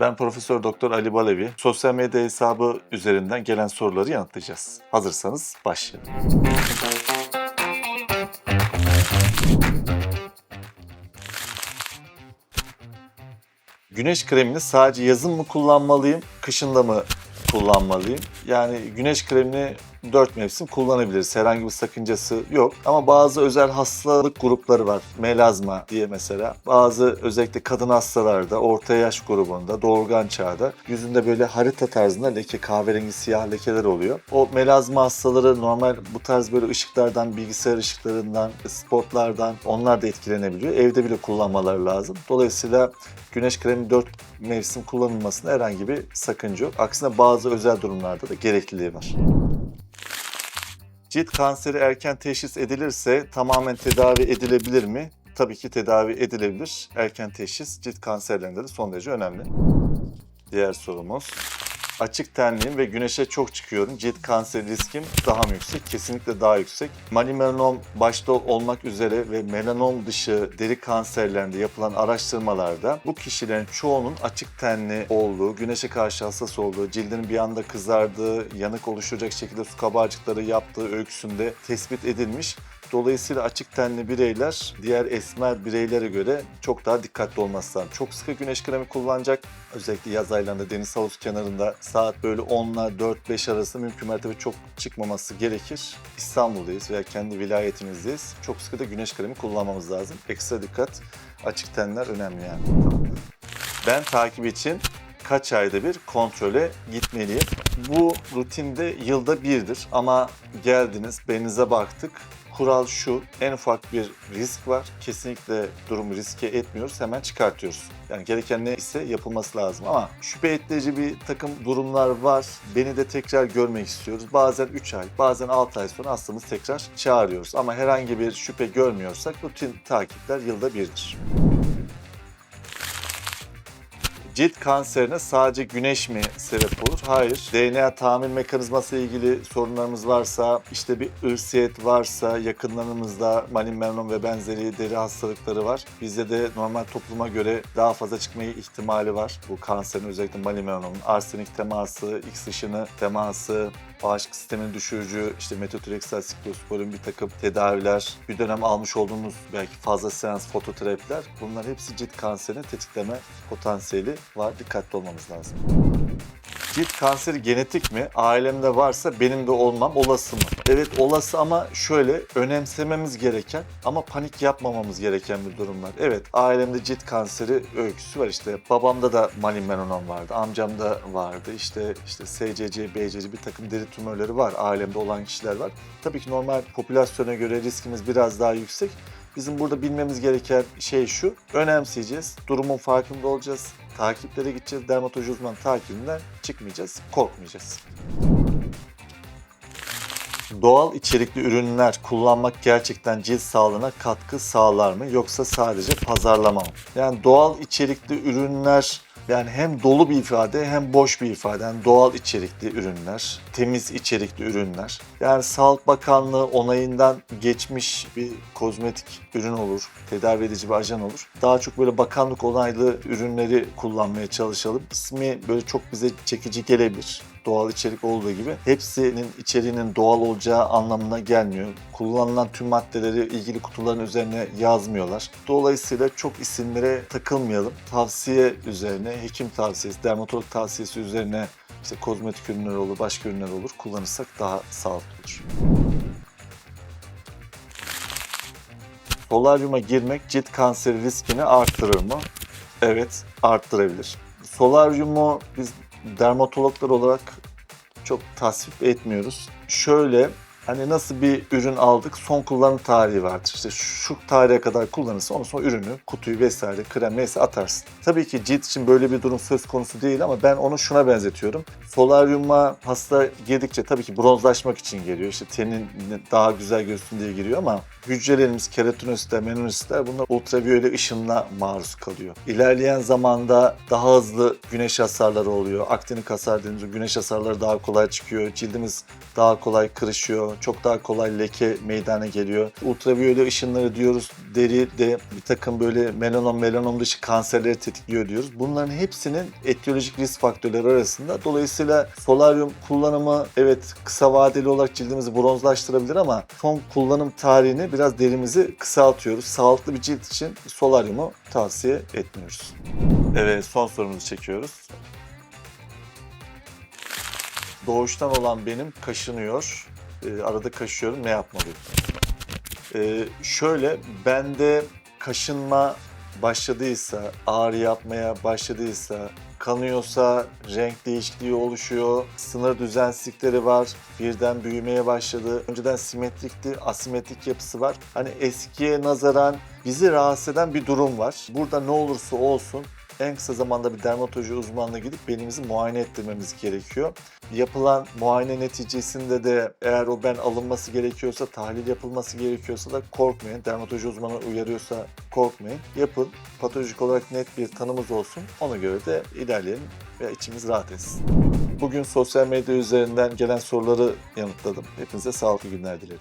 Ben Profesör Doktor Ali Balevi. Sosyal medya hesabı üzerinden gelen soruları yanıtlayacağız. Hazırsanız başlayalım. Güneş kremini sadece yazın mı kullanmalıyım, kışında mı kullanmalıyım? Yani güneş kremini 4 mevsim kullanabiliriz. Herhangi bir sakıncası yok. Ama bazı özel hastalık grupları var. Melazma diye mesela. Bazı özellikle kadın hastalarda, orta yaş grubunda, doğurgan çağda yüzünde böyle harita tarzında leke, kahverengi siyah lekeler oluyor. O melazma hastaları normal bu tarz böyle ışıklardan, bilgisayar ışıklarından, spotlardan onlar da etkilenebiliyor. Evde bile kullanmaları lazım. Dolayısıyla güneş kremi 4 mevsim kullanılmasında herhangi bir sakınca yok. Aksine bazı özel durumlarda da gerekliliği var. Cilt kanseri erken teşhis edilirse tamamen tedavi edilebilir mi? Tabii ki tedavi edilebilir. Erken teşhis cilt kanserlerinde de son derece önemli. Diğer sorumuz. Açık tenliyim ve güneşe çok çıkıyorum. Cilt kanseri riskim daha mı yüksek? Kesinlikle daha yüksek. Mali melanom başta olmak üzere ve melanom dışı deri kanserlerinde yapılan araştırmalarda bu kişilerin çoğunun açık tenli olduğu, güneşe karşı hassas olduğu, cildinin bir anda kızardığı, yanık oluşturacak şekilde su kabarcıkları yaptığı öyküsünde tespit edilmiş. Dolayısıyla açık tenli bireyler diğer esmer bireylere göre çok daha dikkatli olması lazım. Çok sıkı güneş kremi kullanacak. Özellikle yaz aylarında deniz havuz kenarında saat böyle 10'la 4-5 arası mümkün mertebe çok çıkmaması gerekir. İstanbul'dayız veya kendi vilayetimizdeyiz. Çok sıkı da güneş kremi kullanmamız lazım. Ekstra dikkat. Açık tenler önemli yani. Ben takip için kaç ayda bir kontrole gitmeliyim. Bu rutinde yılda birdir ama geldiniz, belinize baktık. Kural şu, en ufak bir risk var. Kesinlikle durumu riske etmiyoruz, hemen çıkartıyoruz. Yani gereken ne ise yapılması lazım ama şüphe ettirici bir takım durumlar var. Beni de tekrar görmek istiyoruz. Bazen 3 ay, bazen 6 ay sonra hastamız tekrar çağırıyoruz. Ama herhangi bir şüphe görmüyorsak rutin takipler yılda birdir. Cilt kanserine sadece güneş mi sebep olur? Hayır. DNA tahmin mekanizması ile ilgili sorunlarımız varsa, işte bir ırsiyet varsa, yakınlarımızda malin melanom ve benzeri deri hastalıkları var. Bizde de normal topluma göre daha fazla çıkmaya ihtimali var. Bu kanserin özellikle malin melanomun arsenik teması, X ışını teması, bağışıklık sistemini düşürücü, işte metotrexat, siklosporin bir takım tedaviler, bir dönem almış olduğumuz belki fazla seans fototerapiler bunlar hepsi cilt kanserini tetikleme potansiyeli var. Dikkatli olmamız lazım. Cilt kanseri genetik mi? Ailemde varsa benim de olmam olası mı? Evet olası ama şöyle önemsememiz gereken ama panik yapmamamız gereken bir durum var. Evet ailemde cilt kanseri öyküsü var işte. Babamda da melanom vardı, amcamda vardı. İşte işte SCC, BCC bir takım deri tümörleri var. Ailemde olan kişiler var. Tabii ki normal popülasyona göre riskimiz biraz daha yüksek. Bizim burada bilmemiz gereken şey şu, önemseyeceğiz, durumun farkında olacağız, takiplere gideceğiz, dermatoloji uzman takibinden çıkmayacağız, korkmayacağız. Doğal içerikli ürünler kullanmak gerçekten cilt sağlığına katkı sağlar mı yoksa sadece pazarlama mı? Yani doğal içerikli ürünler yani hem dolu bir ifade hem boş bir ifade. Yani doğal içerikli ürünler, temiz içerikli ürünler. Yani Sağlık Bakanlığı onayından geçmiş bir kozmetik ürün olur, tedavi edici bir ajan olur. Daha çok böyle bakanlık onaylı ürünleri kullanmaya çalışalım. İsmi böyle çok bize çekici gelebilir doğal içerik olduğu gibi hepsinin içeriğinin doğal olacağı anlamına gelmiyor. Kullanılan tüm maddeleri ilgili kutuların üzerine yazmıyorlar. Dolayısıyla çok isimlere takılmayalım. Tavsiye üzerine, hekim tavsiyesi, dermatolog tavsiyesi üzerine işte kozmetik ürünler olur, başka ürünler olur kullanırsak daha sağlıklı olur. Solaryuma girmek cilt kanseri riskini arttırır mı? Evet, arttırabilir. Solaryumu biz dermatologlar olarak çok tasvip etmiyoruz. Şöyle hani nasıl bir ürün aldık son kullanım tarihi vardır. İşte şu tarihe kadar kullanırsın ondan sonra ürünü, kutuyu vesaire, krem neyse atarsın. Tabii ki cilt için böyle bir durum söz konusu değil ama ben onu şuna benzetiyorum. Solaryuma hasta girdikçe tabii ki bronzlaşmak için geliyor. İşte tenin daha güzel gözüksün diye giriyor ama hücrelerimiz, keratinositler, melanositler bunlar ultraviyole ışınla maruz kalıyor. İlerleyen zamanda daha hızlı güneş hasarları oluyor. Aktinik hasar dediğimiz güneş hasarları daha kolay çıkıyor. Cildimiz daha kolay kırışıyor. Çok daha kolay leke meydana geliyor. Ultraviyole ışınları diyoruz. Deride bir takım böyle melanom, melanom dışı kanserleri tetikliyor diyoruz. Bunların hepsinin etiyolojik risk faktörleri arasında. Dolayısıyla solaryum kullanımı evet kısa vadeli olarak cildimizi bronzlaştırabilir ama son kullanım tarihini biraz derimizi kısaltıyoruz. Sağlıklı bir cilt için solaryumu tavsiye etmiyoruz. Evet son sorumuzu çekiyoruz. Doğuştan olan benim kaşınıyor. Ee, arada kaşıyorum ne yapmalıyım? Ee, şöyle bende kaşınma başladıysa, ağrı yapmaya başladıysa, kanıyorsa, renk değişikliği oluşuyor, sınır düzensizlikleri var, birden büyümeye başladı. Önceden simetrikti, asimetrik yapısı var. Hani eskiye nazaran bizi rahatsız eden bir durum var. Burada ne olursa olsun en kısa zamanda bir dermatoloji uzmanına gidip belimizi muayene ettirmemiz gerekiyor. Yapılan muayene neticesinde de eğer o ben alınması gerekiyorsa, tahlil yapılması gerekiyorsa da korkmayın. Dermatoloji uzmanı uyarıyorsa korkmayın. Yapın. Patolojik olarak net bir tanımız olsun. Ona göre de ilerleyelim ve içimiz rahat etsin. Bugün sosyal medya üzerinden gelen soruları yanıtladım. Hepinize sağlıklı günler dilerim.